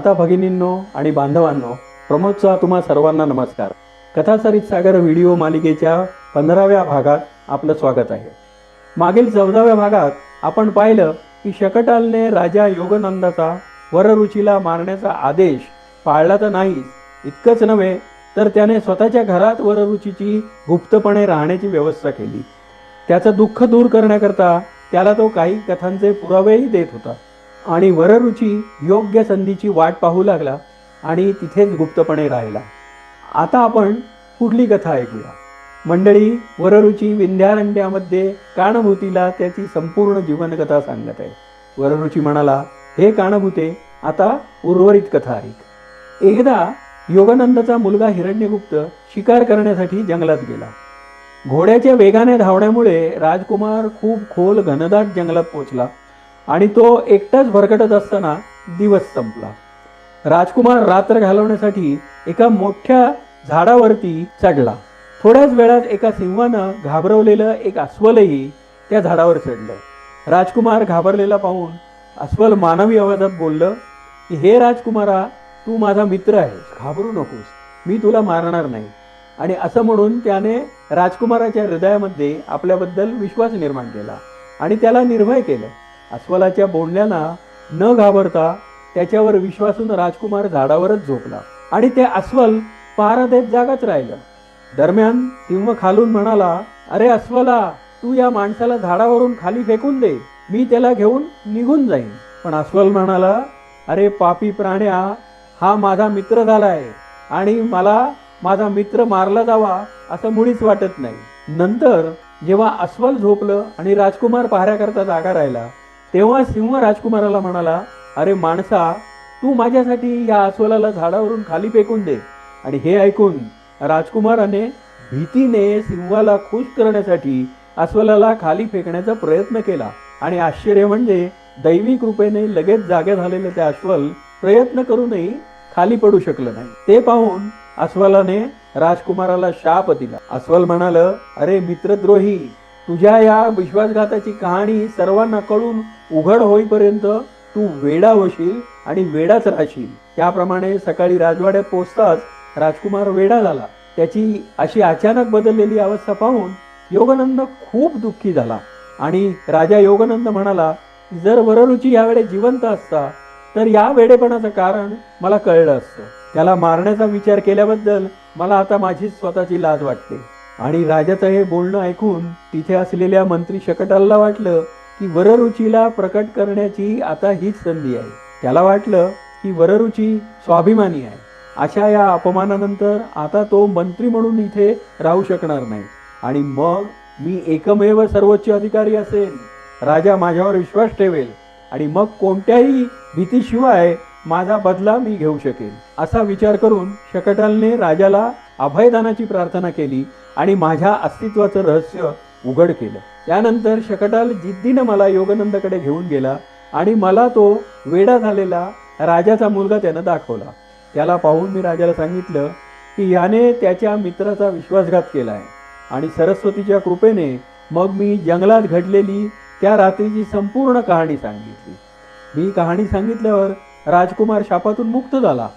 माता भगिनींनो आणि बांधवांनो प्रमोदचा तुम्हा सर्वांना नमस्कार. कथासरित सागर व्हिडिओ मालिकेच्या पंधराव्या भागात आपलं स्वागत आहे. मागील चौदाव्या भागात आपण पाहिलं की शकटालने राजा योगनंदाचा वररुचीला मारण्याचा आदेश पाळला तर नाहीच इतकंच नव्हे तर त्याने स्वतःच्या घरात वररुचीची गुप्तपणे राहण्याची व्यवस्था केली. त्याचं दुःख दूर करण्याकरता त्याला तो काही कथांचे पुरावेही देत होता. आणि वररुची योग्य संधीची वाट पाहू लागला आणि तिथेच गुप्तपणे राहिला. आता आपण पुढली कथा ऐकूया. मंडळी वररुची विंध्यारण्यामध्ये काणभूतीला त्याची संपूर्ण जीवनकथा सांगत आहे. वररुची म्हणाला हे काणभूते आता उर्वरित कथा ऐक एकदा योगानंदाचा मुलगा हिरण्यगुप्त शिकार करण्यासाठी जंगलात गेला. घोड्याच्या वेगाने धावण्यामुळे राजकुमार खूप खोल घनदाट जंगलात पोचला. आणि तो एकटाच भरकटत असताना दिवस संपला. राजकुमार रात्र घालवण्यासाठी एका मोठ्या झाडावरती चढला. थोड्याच वेळात एका सिंहानं घाबरवलेलं एक अस्वलही त्या झाडावर चढलं. राजकुमार घाबरलेला पाहून अस्वल मानवी आवाजात बोललं की हे राजकुमारा तू माझा मित्र आहेस. घाबरू नकोस. मी तुला मारणार नाही. आणि असं म्हणून त्याने राजकुमाराच्या हृदयामध्ये आपल्याबद्दल विश्वास निर्माण केला आणि त्याला निर्भय केलं. अस्वलाच्या बोलण्याला न घाबरता त्याच्यावर विश्वासून राजकुमार झाडावरच झोपला. आणि ते अस्वल पहारा देत जागाच राहिलं. दरम्यान सिंह खालून म्हणाला अरे अस्वला तू या माणसाला झाडावरून खाली फेकून दे. मी त्याला घेऊन निघून जाईन. पण अस्वल म्हणाला अरे पापी प्राण्या हा माझा मित्र झालाय आणि मला माझा मित्र मारला जावा असं मुळीच वाटत नाही. नंतर जेव्हा अस्वल झोपलं आणि राजकुमार पहाऱ्याकरता जागा राहिला तेव्हा सिंह राजकुमाराला म्हणाला अरे माणसा तू माझ्यासाठी या अस्वलाला झाडावरून खाली फेकून दे. आणि हे ऐकून राजकुमाराने भीतीने सिंहाला खुश करण्यासाठी अस्वलाला खाली फेकण्याचा प्रयत्न केला. आणि आश्चर्य म्हणजे दैवी कृपेने लगेच जागे झालेले ते अस्वल प्रयत्न करूनही खाली पडू शकलं नाही. ते पाहून अस्वलाने राजकुमाराला शाप दिला. अस्वल म्हणाल अरे मित्रद्रोही तुझ्या या विश्वासघाताची कहाणी सर्वांना कळून उघड होईपर्यंत तू वेडा होशील आणि वेडाच राहशील. त्याप्रमाणे सकाळी राजवाड्यात पोचताच राजकुमार वेडा झाला. त्याची अशी अचानक बदललेली अवस्था पाहून योगानंद खूप दुःखी झाला. आणि राजा योगानंद म्हणाला जर वररुची यावेळे जिवंत असता तर या वेडेपणाचं कारण मला कळलं असतं. त्याला मारण्याचा विचार केल्याबद्दल मला आता माझी स्वतःची लाज वाटते. आणि राजाचं हे बोलणं ऐकून तिथे असलेल्या मंत्री शकटालला वाटलं की वररुचीला प्रकट करण्याची आता हीच संधी आहे. त्याला वाटलं की वररुची स्वाभिमानी आहे. अशा या अपमानानंतर आता तो मंत्री म्हणून इथे राहू शकणार नाही. आणि मग मी एकमेव सर्वोच्च अधिकारी असेल. राजा माझ्यावर विश्वास ठेवेल. आणि मग कोणत्याही भीतीशिवाय माझा बदला मी घेऊ शकेन. असा विचार करून शकटालने राजाला अभयदानाची प्रार्थना केली आणि माझ्या अस्तित्वाचं रहस्य उघड केलं. त्यानंतर शकटाल जिद्दीनं मला योगानंदकडे घेऊन गेला आणि मला तो वेडा झालेला राजाचा मुलगा त्यानं दाखवला. त्याला पाहून मी राजाला सांगितलं की याने त्याच्या मित्राचा विश्वासघात केला आहे आणि सरस्वतीच्या कृपेने मग मी जंगलात घडलेली त्या रात्रीची संपूर्ण कहाणी सांगितली. मी कहाणी सांगितल्यावर राजकुमार शापातून मुक्त झाला.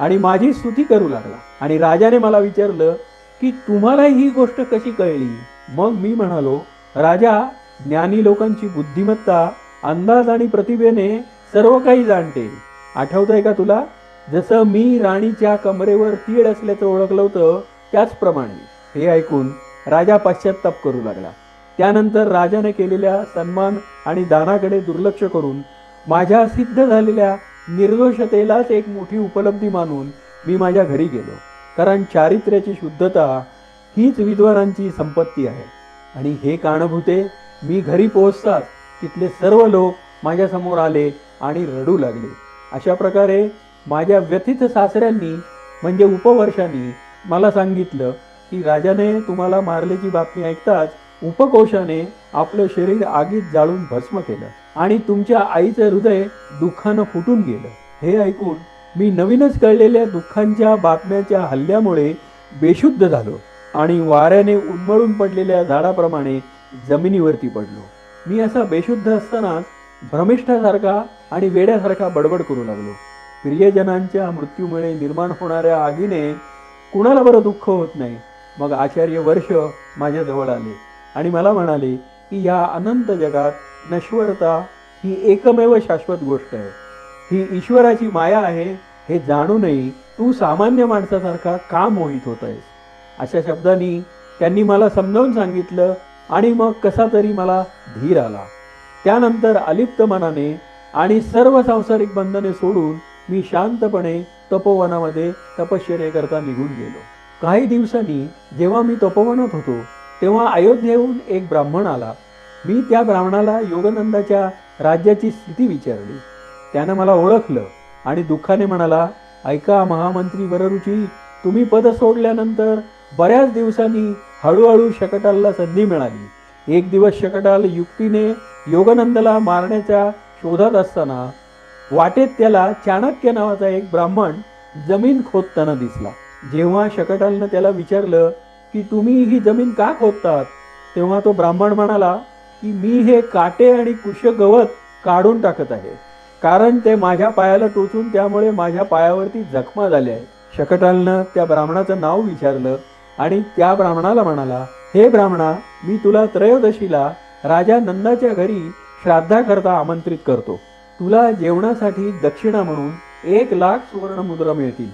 आणि माझी स्तुती करू लागला. आणि राजाने मला विचारलं की तुम्हाला ही गोष्ट कशी कळली? मग मी म्हणालो राजा ज्ञानी लोकांची बुद्धिमत्ता अंदाज आणि प्रतिभेने सर्व काही जाणते. आठवतंय का तुला? जसं मी राणीच्या कमरेवर तीड असल्याचं ओळखलं होतं त्याचप्रमाणे. हे ऐकून राजा पश्चाताप करू लागला. त्यानंतर राजाने केलेल्या सन्मान आणि दानाकडे दुर्लक्ष करून माझ्या सिद्ध झालेल्या निर्दोषतेलाच एक मोठी उपलब्धी मानून मी माझ्या घरी गेलो. कारण चारित्र्याची शुद्धता हीच विद्वानांची संपत्ती आहे. आणि हे कारणभूते मी घरी पोहोचताच तिथले सर्व लोक माझ्यासमोर आले आणि रडू लागले. अशा प्रकारे माझ्या व्यथित सासऱ्यांनी म्हणजे उपवर्षांनी मला सांगितलं की राजाने तुम्हाला मारल्याची बातमी ऐकताच उपकोशाने आपलं शरीर आगीत जाळून भस्म केलं आणि तुमच्या आईचं हृदय दुःखानं फुटून गेलं. हे ऐकून मी नवीनच कळलेल्या दुःखांच्या बातम्याच्या हल्ल्यामुळे बेशुद्ध झालो आणि वाऱ्याने उन्मळून पडलेल्या झाडाप्रमाणे जमिनीवरती पडलो. मी असा बेशुद्ध असतानाच भ्रमिष्ठासारखा आणि वेड्यासारखा बडबड करू लागलो. प्रियजनांच्या मृत्यूमुळे निर्माण होणाऱ्या आगीने कुणाला बरं दुःख होत नाही? मग आचार्य वर्ष माझ्याजवळ आले आणि मला म्हणाले की या अनंत जगात नश्वरता ही एकमेव शाश्वत गोष्ट आहे. ही ईश्वराची माया आहे हे जाणूनही तू सामान्य माणसासारखा का मोहित होत आहेस अशा शब्दांनी त्यांनी मला समजावून सांगितलं आणि मग कसा तरी मला धीर आला. त्यानंतर अलिप्त मनाने आणि सर्व सांसारिक बंधने सोडून मी शांतपणे तपोवनामध्ये तपश्चर्येकरता निघून गेलो. काही दिवसांनी जेव्हा मी तपोवनात होतो तेव्हा अयोध्येहून एक ब्राह्मण आला. मी त्या ब्राह्मणाला योगनंदाच्या राज्याची स्थिती विचारली. त्यानं मला ओळखलं आणि दुःखाने म्हणाला ऐका महामंत्री वररुची तुम्ही पद सोडल्यानंतर बऱ्याच दिवसांनी हळूहळू शकटालला संधी मिळाली. एक दिवस शकटाल युक्तीने योगनंदला मारण्याच्या शोधात असताना वाटेत त्याला चाणक्य नावाचा एक ब्राह्मण जमीन खोदताना दिसला. जेव्हा शकटालनं त्याला विचारलं की तुम्ही ही जमीन का खोदतात? तेव्हा तो ब्राह्मण म्हणाला की मी हे काटे आणि कुश गवत काढून टाकत आहे. कारण ते माझ्या पायाला टोचून त्यामुळे माझ्या पायावरती जखमा झाल्या आहेत. शकटालनं त्या ब्राह्मणाचं नाव विचारलं आणि त्या ब्राह्मणाला म्हणाला हे ब्राह्मणा मी तुला त्रयोदशीला राजा नंदाच्या घरी श्राद्धाकरता आमंत्रित करतो. तुला जेवणासाठी दक्षिणा म्हणून एक लाख सुवर्ण मुद्रा मिळतील.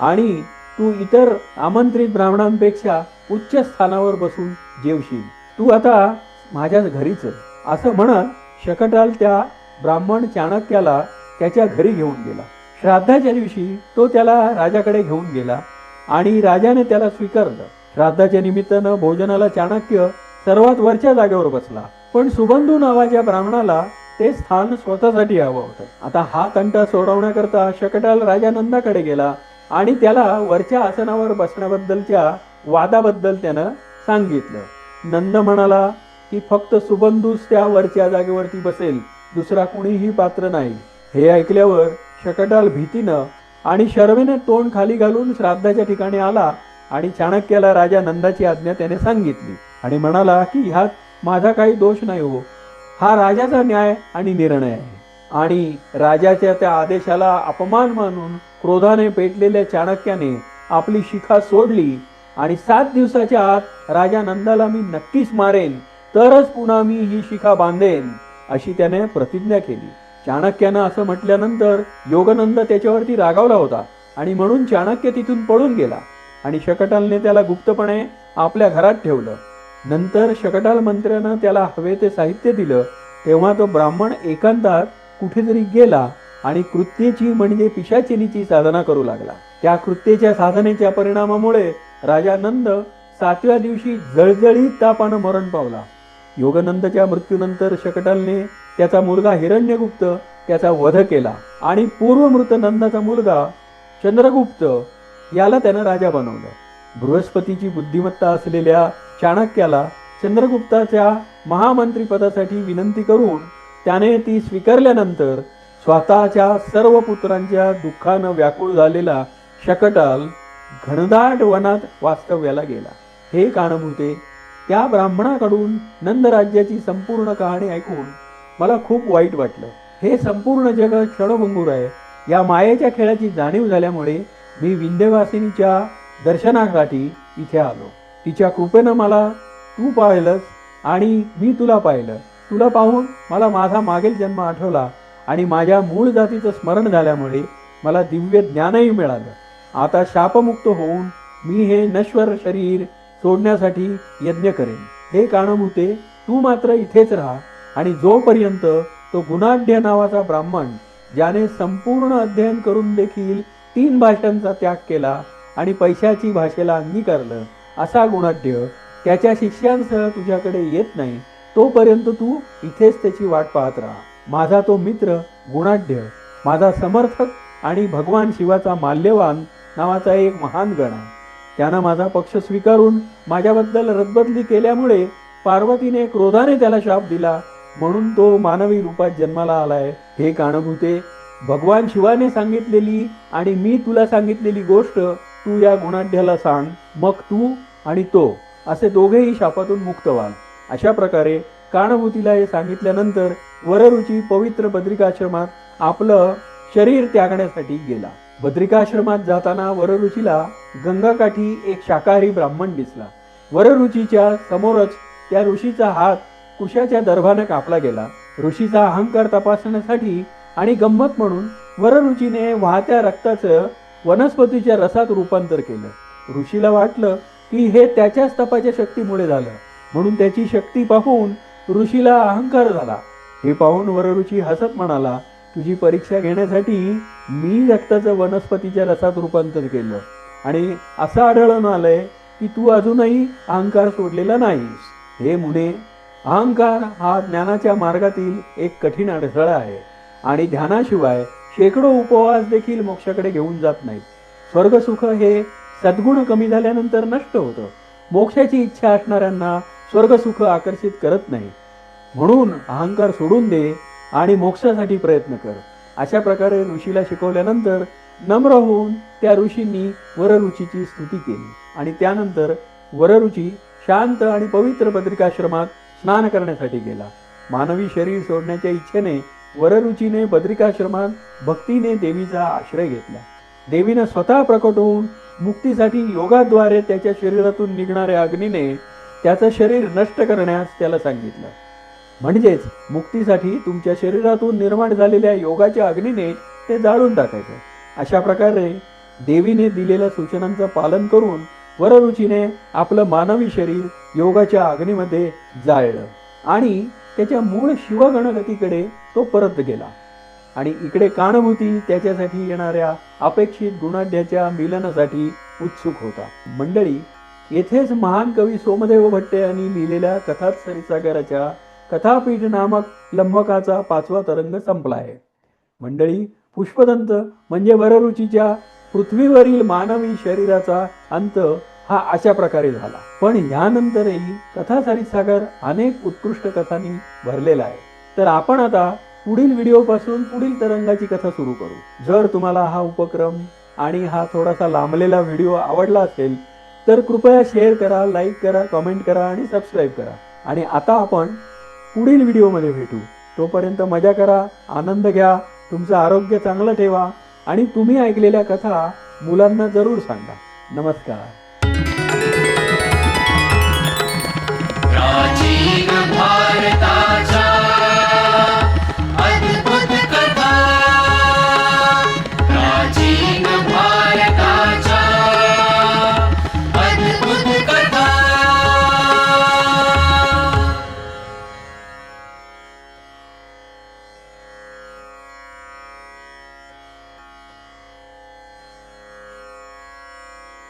आणि तू इतर आमंत्रित ब्राह्मणांपेक्षा उच्च स्थानावर बसून जेवशील. तू आता माझ्या घरीच असं म्हणत शकटाल त्या ब्राह्मण चाणक्याला त्याच्या घरी घेऊन गेला. श्राद्धाच्या दिवशी तो त्याला राजाकडे घेऊन गेला आणि राजाने त्याला स्वीकारलं. श्राद्धाच्या निमित्तानं भोजनाला चाणक्य सर्वात वरच्या जागेवर बसला. पण सुबंधू नावाच्या ब्राह्मणाला ते स्थान स्वतःसाठी हवं होतं. आता हा तंटा सोडवण्याकरता शकटाल राजानंदाकडे गेला. आणि त्याला वरच्या आसनावर बसण्याबद्दलच्या वादाबद्दल त्यानं सांगितलं. नंद म्हणाला की फक्त सुबंधूच त्या वरच्या जागेवरती बसेल. दुसरा कुणीही पात्र नाही. हे ऐकल्यावर शकटाल भीतीनं आणि शर्वेने तोंड खाली घालून श्राद्धाच्या ठिकाणी आला आणि चाणक्याला राजा नंदाची आज्ञा त्याने सांगितली. आणि म्हणाला की ह्यात माझा काही दोष नाही हो. हा राजाचा न्याय आणि निर्णय आहे. आणि राजाच्या त्या आदेशाला अपमान मानून क्रोधाने पेटलेल्या चाणक्याने आपली शिखा सोडली आणि सात दिवसाच्या आत राजा नंदाला मी नक्कीच मारेन तरच पुन्हा मी ही शिखा बांधेन अशी त्याने प्रतिज्ञा केली. चाणक्यानं असं म्हटल्यानंतर योगनंद त्याच्यावरती रागावला होता आणि म्हणून चाणक्य तिथून पळून गेला आणि शकटालने त्याला गुप्तपणे आपल्या घरात ठेवलं. नंतर शकटाल मंत्र्यानं त्याला हवे ते साहित्य दिलं तेव्हा तो ब्राह्मण एकांतात कुठेतरी गेला आणि कृत्येची म्हणजे पिशाचिनीची साधना करू लागला. त्या कृत्येच्या साधनेच्या परिणामामुळे राजा नंद सातव्या दिवशी जळजळीत तापानं मरण पावला. योगनंदच्या मृत्यूनंतर शकटालने त्याचा मुलगा हिरण्यगुप्त त्याचा वध केला आणि पूर्वमृत नंदाचा मुलगा चंद्रगुप्त याला त्यानं राजा बनवलं. बृहस्पतीची बुद्धिमत्ता असलेल्या चाणक्याला चंद्रगुप्ताच्या महामंत्रीपदासाठी विनंती करून त्याने ती स्वीकारल्यानंतर स्वतःच्या सर्व पुत्रांच्या दुःखानं व्याकुळ झालेला शकटाल घनदाट वनात वास्तव्याला गेला. हे कारणभूते त्या ब्राह्मणाकडून नंदराज्याची संपूर्ण कहाणी ऐकून मला खूप वाईट वाटलं. हे संपूर्ण जग क्षणभंगूर आहे. या मायेच्या खेळाची जाणीव झाल्यामुळे मी विंध्यवासिनीच्या दर्शनासाठी इथे आलो. तिच्या कृपेनं मला तू पाहिलंस आणि मी तुला पाहिलं. तुला पाहून मला माझा मागील जन्म आठवला. आणि माझ्या मूळ जातीचं स्मरण झाल्यामुळे मला दिव्य ज्ञानही मिळालं. आता शापमुक्त होऊन मी हे नश्वर शरीर सोडण्यासाठी यज्ञ करेन. हे कारणभूते तू मात्र इथेच राहा आणि जोपर्यंत तो गुणाढ्य नावाचा ब्राह्मण ज्याने संपूर्ण अध्ययन करून देखील तीन भाषांचा त्याग केला आणि पैशाची भाषेला अंगीकारलं असा गुणाढ्य त्याच्या शिष्यांसह तुझ्याकडे येत नाही तोपर्यंत तू इथेच त्याची वाट पाहत राहा. माझा तो मित्र गुणाढ्य माझा समर्थक आणि भगवान शिवाचा माल्यवान नावाचा एक महान गण. आहे त्यानं माझा पक्ष स्वीकारून माझ्याबद्दल रदबदली केल्यामुळे पार्वतीने क्रोधाने त्याला शाप दिला. म्हणून तो मानवी रूपात जन्माला आलाय. हे कारणभूते भगवान शिवाने सांगितलेली आणि मी तुला सांगितलेली गोष्ट तू या गुणाढ्याला सांग. मग तू आणि तो असे दोघेही शापातून मुक्त व्हाल. अशा प्रकारे कारणभूतीला हे सांगितल्यानंतर वररुची पवित्र बद्रिकाश्रमात आपलं शरीर त्यागण्यासाठी गेला. बद्रिकाश्रमात जाताना वररुचीला गंगाकाठी एक शाकाहारी ब्राह्मण दिसला. वररुचीच्या समोरच त्या ऋषीचा हात कुशाच्या दर्भानं कापला गेला. ऋषीचा अहंकार तपासण्यासाठी आणि गंमत म्हणून वररुचीने वाहत्या रक्ताचं वनस्पतीच्या रसात रूपांतर केलं. ऋषीला वाटलं की हे त्याच्याच तपाच्या शक्तीमुळे झालं. म्हणून त्याची शक्ती पाहून ऋषीला अहंकार झाला. हे पाहून वररुची हसत म्हणाला तुझी परीक्षा घेण्यासाठी मी रक्ताचं वनस्पतीच्या रसात रूपांतर केलं आणि असं आढळून आलंय की तू अजूनही अहंकार सोडलेला नाहीस. हे मुने अहंकार हा ज्ञानाच्या मार्गातील एक कठीण अडथळा आहे आणि ध्यानाशिवाय शेकडो उपवास देखील मोक्षाकडे घेऊन जात नाहीत. स्वर्गसुख हे सद्गुण कमी झाल्यानंतर नष्ट होतं. मोक्षाची इच्छा असणाऱ्यांना स्वर्गसुख आकर्षित करत नाही. म्हणून अहंकार सोडून दे आणि मोक्षासाठी प्रयत्न कर. अशा प्रकारे ऋषीला शिकवल्यानंतर नम्र होऊन त्या ऋषींनी वररुचीची स्तुती केली. आणि त्यानंतर वररुची शांत आणि पवित्र बद्रिकाश्रमात स्नान करण्यासाठी गेला. मानवी शरीर सोडण्याच्या इच्छेने वररुचीने बद्रिकाश्रमात भक्तीने देवीचा आश्रय घेतला. देवीनं स्वतः प्रकट होऊन मुक्तीसाठी योगाद्वारे त्याच्या शरीरातून निघणाऱ्या अग्नीने त्याचं शरीर नष्ट करण्यास त्याला सांगितलं. म्हणजेच मुक्तीसाठी तुमच्या शरीरातून निर्माण झालेल्या योगाच्या अग्नीने ते जाळून टाकायचं. अशा प्रकारे देवीने दिलेल्या सूचनांचं पालन करून वररुचीने आपलं मानवी शरीर योगाच्या अग्नीमध्ये जाळलं आणि त्याच्या मूळ शिवगणगतीकडे तो परत गेला. आणि इकडे काणभूती त्याच्यासाठी येणाऱ्या अपेक्षित गुणाढ्याच्या मिलनासाठी उत्सुक होता. मंडळी येथेच महान कवी सोमदेव भट्टे यांनी लिहिलेल्या कथात सरिसागराच्या कथापीठ नामक लंबकाचा पाचवा तरंग संपला आहे मंडळी पुष्पदंत म्हणजे वररुचीच्या पृथ्वीवरील मानवी शरीराचा अंत हा अशा प्रकारे झाला. पण यानंतरही कथा सागर अनेक उत्कृष्ट कथांनी भरलेला आहे. तर आपण आता पुढील व्हिडिओपासून पुढील तरंगाची कथा सुरू करू. जर तुम्हाला हा उपक्रम आणि हा थोडासा लांबलेला व्हिडिओ आवडला असेल तर कृपया शेअर करा लाईक करा कमेंट करा आणि सबस्क्राईब करा. आणि आता आपण पुढील व्हिडिओमध्ये भेटू. तोपर्यंत मजा करा आनंद घ्या तुमचं आरोग्य चांगलं ठेवा आणि तुम्ही ऐकलेल्या कथा मुलांना जरूर सांगा. नमस्कार.